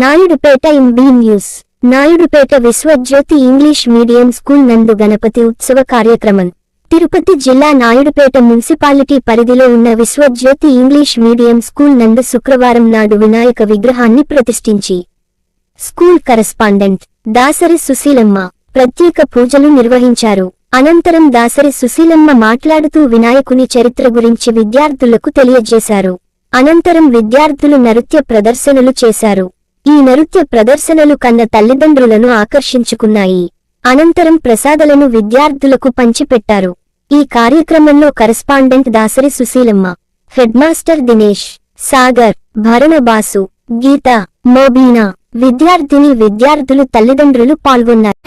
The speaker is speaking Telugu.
Naidupeta in B news. Naidupeta Vishwajyothi English medium school నందు గణపతి ఉత్సవ కార్యక్రమం. తిరుపతి జిల్లా నాయుడుపేట మున్సిపాలిటీ పరిధిలో ఉన్న విశ్వజ్యోతి ఇంగ్లీష్ మీడియం స్కూల్ నందు శుక్రవారం నాడు వినాయక విగ్రహాన్ని ప్రతిష్ఠించి. స్కూల్ కరస్పాండెంట్ దాసరి సుశీలమ్మ ప్రత్యేక పూజలు నిర్వహించారు. అనంతరం దాసరి సుశీలమ్మ మాట్లాడుతూ వినాయకుని చరిత్ర గురించి విద్యార్థులకు తెలియజేశారు. అనంతరం విద్యార్థులు నృత్య ప్రదర్శనలు చేశారు. ఈ నృత్య ప్రదర్శనలు కన్న తల్లిదండ్రులను ఆకర్షించుకున్నాయి. అనంతరం ప్రసాదలను విద్యార్థులకు పంచిపెట్టారు. ఈ కార్యక్రమంలో కరస్పాండెంట్ దాసరి సుశీలమ్మ హెడ్మాస్టర్ దినేష్ సాగర్ భరణబాసు గీత మోబీనా విద్యార్థిని విద్యార్థులు తల్లిదండ్రులు పాల్గొన్నారు.